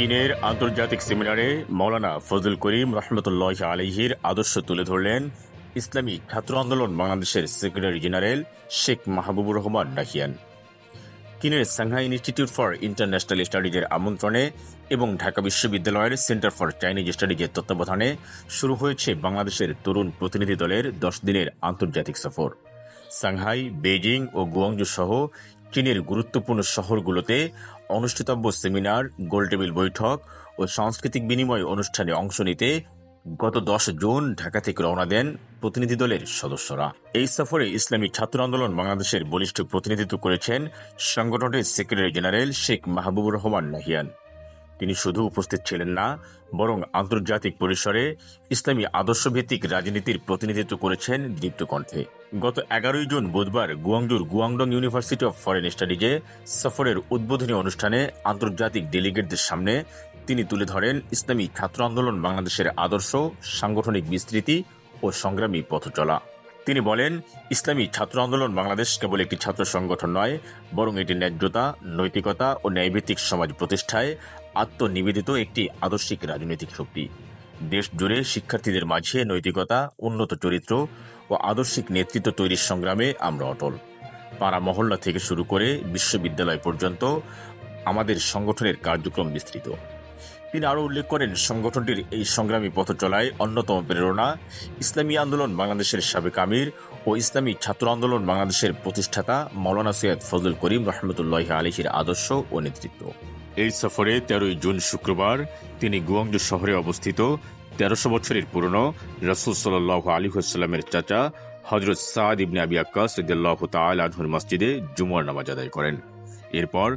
চীনের আন্তর্জাতিক সেমিনারে মৌলানা ফজল করিম রহমতুল্লাহ আলহির আদর্শ তুলে ধরলেন ইসলামী ছাত্র আন্দোলন বাংলাদেশের সেক্রেটারি জেনারেল শেখ মাহবুবুর রহমান নাহিয়ান। চীনের সাংহাই ইনস্টিটিউট ফর ইন্টারন্যাশনাল স্টাডিজের আমন্ত্রণে এবং ঢাকা বিশ্ববিদ্যালয়ের সেন্টার ফর চাইনিজ স্টাডিজের তত্ত্বাবধানে শুরু হয়েছে বাংলাদেশের তরুণ প্রতিনিধি দলের দশ দিনের আন্তর্জাতিক সফর। সাংহাই বেজিং ও গুয়াংজু সহ চীনের গুরুত্বপূর্ণ শহরগুলোতে অনুষ্ঠিতব্য সেমিনার, গোলটেবিল বৈঠক ও সাংস্কৃতিক বিনিময় অনুষ্ঠানে অংশ নিতে গত দশ জুন ঢাকা থেকে রওনা দেন প্রতিনিধি দলের সদস্যরা। এই সফরে ইসলামী ছাত্র আন্দোলন বাংলাদেশের বলিষ্ঠ প্রতিনিধিত্ব করেছেন সংগঠনের সেক্রেটারি জেনারেল শেখ মাহবুবুর রহমান নাহিয়ান। তিনি শুধু উপস্থিত ছিলেন না, বরং আন্তর্জাতিক পরিসরে ইসলামী আদর্শভিত্তিক রাজনীতির প্রতিনিধিত্ব করেছেন দীপ্ত কণ্ঠে গত এগারোই জুন বুধবার গুয়াংজুর গুয়াংডং ইউনিভার্সিটি অব ফরেন স্টাডিজে সফরের উদ্বোধনী অনুষ্ঠানে আন্তর্জাতিক ডেলিগেটদের সামনে তিনি তুলে ধরেন ইসলামী ছাত্র আন্দোলন, বাংলাদেশের আদর্শ, সাংগঠনিক বিস্তৃতি ও সংগ্রামী পথ চলা। তিনি বলেন, ইসলামী ছাত্র আন্দোলন বাংলাদেশ কেবল একটি ছাত্র সংগঠন নয়, বরং এটি ন্যায্যতা, নৈতিকতা ও ন্যায়ভিত্তিক সমাজ প্রতিষ্ঠায় আত্মনিবেদিত একটি আদর্শিক রাজনৈতিক শক্তি। দেশ জুড়ে শিক্ষার্থীদের মাঝে নৈতিকতা, উন্নত চরিত্র ও আদর্শিক নেতৃত্ব তৈরির সংগ্রামে আমরা অটল। পাড়া মহল্লা থেকে শুরু করে বিশ্ববিদ্যালয় পর্যন্ত আমাদের সংগঠনের কার্যক্রম বিস্তৃত। তিনি আরও উল্লেখ করেন, সংগঠনটির এই সংগ্রামী পথ চলায় অন্যতম প্রেরণা ইসলামী আন্দোলন বাংলাদেশের সাবেক আমির ও ইসলামী ছাত্র আন্দোলন বাংলাদেশের প্রতিষ্ঠাতা মৌলানা সৈয়দ ফজল করিম রহমতুল্লাহ আলহির আদর্শ ও নেতৃত্ব। এই সফরে তেরোই জুন শুক্রবার তিনি গুয়াংজু শহরে অবস্থিত তেরোশো বছরের পুরনো রসুল সাল্লাহ আলী হাস্লামের চাচা হজরত সাদ ইবনে আবি আক্কাস রদিয়াল্লাহ তাল আনহুর মসজিদে জুমার নামাজ আদায় করেন। এরপর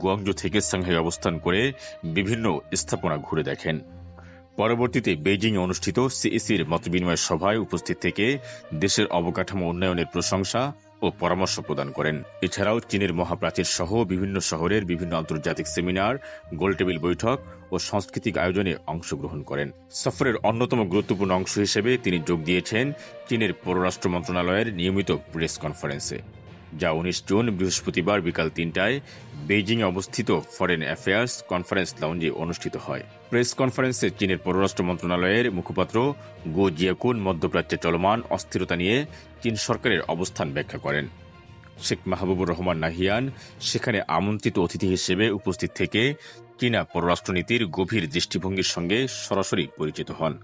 গুয়াংজু থেকে সাংহাই অবস্থান করে বিভিন্ন স্থাপনা ঘুরে দেখেন। পরবর্তীতে বেইজিংয়ে অনুষ্ঠিত সিইসির মতবিনিময় সভায় উপস্থিত থেকে দেশের অবকাঠামো উন্নয়নের প্রশংসা ও পরামর্শ প্রদান করেন। এছাড়াও চীনের মহাপ্রাচীর সহ বিভিন্ন শহরের বিভিন্ন আন্তর্জাতিক সেমিনার গোলটেবিল বৈঠক ও সাংস্কৃতিক আয়োজনে অংশগ্রহণ করেন। সফরের অন্যতম গুরুত্বপূর্ণ অংশ হিসেবে তিনি যোগ দিয়েছেন চীনের পররাষ্ট্র মন্ত্রণালয়ের নিয়মিত প্রেস কনফারেন্সে। যা উনিশ জুন বৃহস্পতিবার বিকাল তিনটায় বেইজিংয়ে অবস্থিত ফরেন অ্যাফেয়ার্স কনফারেন্স লাউঞ্জে অনুষ্ঠিত হয়। প্রেস কনফারেন্সে চীনের পররাষ্ট্র মন্ত্রণালয়ের মুখপাত্র গো জিয়াকুন মধ্যপ্রাচ্যে চলমান অস্থিরতা নিয়ে চীন সরকারের অবস্থান ব্যাখ্যা করেন। শেখ মাহবুবুর রহমান নাহিয়ান সেখানে আমন্ত্রিত অতিথি হিসেবে উপস্থিত থেকে চীনা পররাষ্ট্রনীতির গভীর দৃষ্টিভঙ্গির সঙ্গে সরাসরি পরিচিত হন,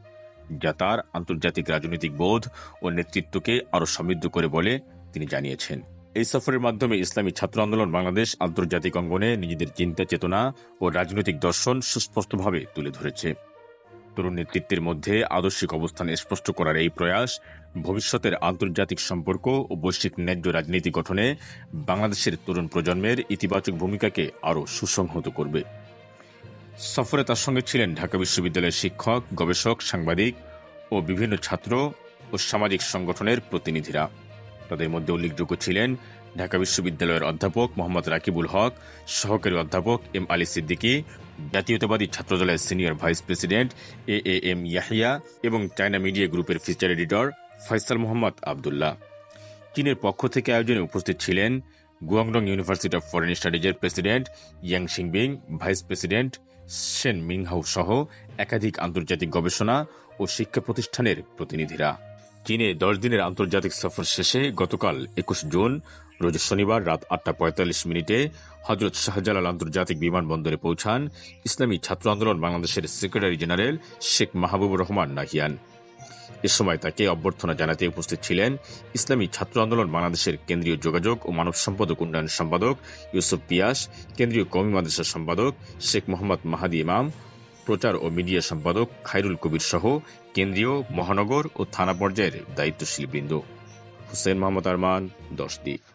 যা তার আন্তর্জাতিক রাজনৈতিক বোধ ও নেতৃত্বকে আরও সমৃদ্ধ করে বলে তিনি জানিয়েছেন। এই সফরের মাধ্যমে ইসলামী ছাত্র আন্দোলন বাংলাদেশ আন্তর্জাতিক অঙ্গনে নিজেদের চিন্তা, চেতনা ও রাজনৈতিক দর্শন সুস্পষ্টভাবে তুলে ধরেছে। তরুণ নেতৃত্বের মধ্যে আদর্শিক অবস্থান স্পষ্ট করার এই প্রয়াস, ভবিষ্যতের আন্তর্জাতিক সম্পর্ক ও বৈশ্বিক ন্যায্য রাজনীতি গঠনে বাংলাদেশের তরুণ প্রজন্মের ইতিবাচক ভূমিকাকে আরও সুসংহত করবে। সফরে তার সঙ্গে ছিলেন ঢাকা বিশ্ববিদ্যালয়ের শিক্ষক, গবেষক, সাংবাদিক ও বিভিন্ন ছাত্র ও সামাজিক সংগঠনের প্রতিনিধিরা। তাদের মধ্যে উল্লেখযোগ্য ছিলেন ঢাকা বিশ্ববিদ্যালয়ের অধ্যাপক মোহাম্মদ রাকিবুল হক, সহকারী অধ্যাপক এম আলী সিদ্দিকী, জাতীয়তাবাদী ছাত্রদলের senior vice president A A M Yahya এবং চায়না মিডিয়া গ্রুপের ফিচার এডিটর ফয়সাল মোহাম্মদ আবদুল্লাহ। চীনের পক্ষ থেকে আয়োজনে উপস্থিত ছিলেন Guangdong university of foreign স্টাডিজের president Yang Xingbing vice president Shen Minghao সহ একাধিক আন্তর্জাতিক গবেষণা ও শিক্ষা প্রতিষ্ঠানের প্রতিনিধিরা। চীনে দশ দিনের আন্তর্জাতিক সফর শেষে গতকাল একুশ জুন, রোজ শনিবার রাত আটটা পঁয়তাল্লিশ মিনিটে হজরত শাহজালাল আন্তর্জাতিক বিমানবন্দরে পৌঁছান ইসলামী ছাত্র আন্দোলন বাংলাদেশের সেক্রেটারি জেনারেল শেখ মাহবুবুর রহমান নাহিয়ান। এ সময় তাকে অভ্যর্থনা জানাতে উপস্থিত ছিলেন ইসলামী ছাত্র আন্দোলন বাংলাদেশের কেন্দ্রীয় যোগাযোগ ও মানব সম্পদক উন্নয়ন সম্পাদক ইউসুফ পিয়াস, কেন্দ্রীয় কমি মাদ্রাসা সম্পাদক শেখ মোহাম্মদ মাহাদি ইমাম, প্রচার ও মিডিয়া সম্পাদক খায়রুল কবির সহ কেন্দ্রীয় মহানগর ও থানা পর্যায়ের দায়িত্বশীল বৃন্দ। হুসেন মোহাম্মদ আরমান দশ দ্বীপ।